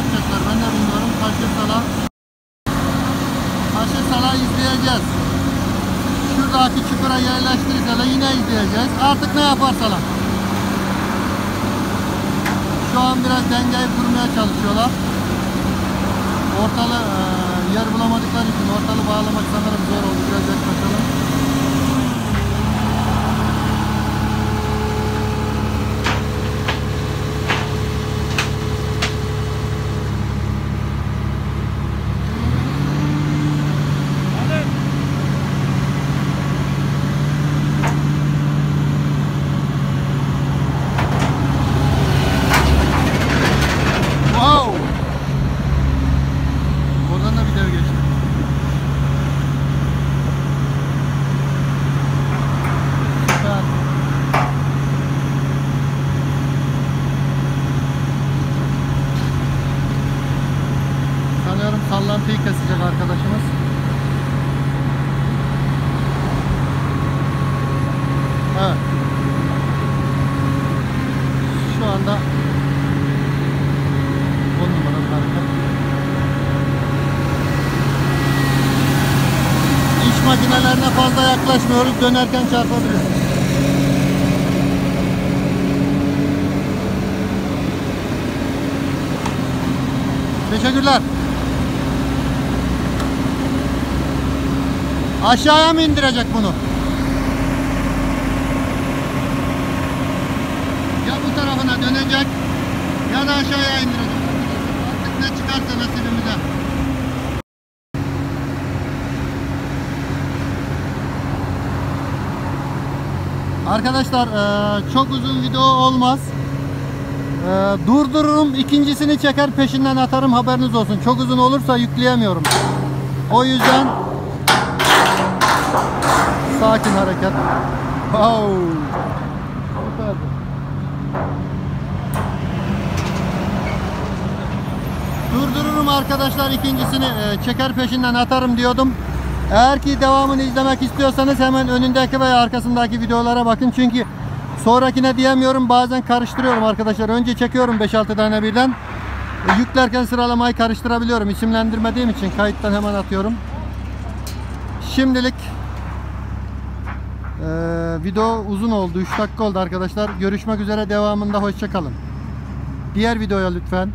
yapacaklar. Ben de bilmiyorum. Paşa Sala. Paşa Sala izleyeceğiz. Şuradaki çukura yerleştirseler yine izleyeceğiz. Artık ne yaparsalar. Şu an biraz dengeyi kurmaya çalışıyorlar. Ortalı e, yer bulamadıkları için ortalı bağlamak sana sallantıyı kesecek arkadaşımız. Evet. Şu anda 10 numaralı hareket. İş makinelerine fazla yaklaşmıyoruz. Dönerken çarpabilir. Teşekkürler. Aşağıya mı indirecek bunu? Ya bu tarafına dönecek ya da aşağıya indirecek. Artık ne çıkarsa nasibimize. Arkadaşlar eee, çok uzun video olmaz. Eee, durdururum ikincisini çeker peşinden atarım haberiniz olsun. Çok uzun olursa yükleyemiyorum. O yüzden sakin hareket. Wow. Durdururum arkadaşlar ikincisini e, çeker peşinden atarım diyordum. Eğer ki devamını izlemek istiyorsanız hemen önündeki veya arkasındaki videolara bakın. Çünkü sonrakine diyemiyorum bazen karıştırıyorum arkadaşlar. Önce çekiyorum 5-6 tane birden. E, yüklerken sıralamayı karıştırabiliyorum. İsimlendirmediğim için kayıttan hemen atıyorum. Şimdilik e, video uzun oldu. 3 dakika oldu arkadaşlar. Görüşmek üzere devamında hoşçakalın. Diğer videoya lütfen.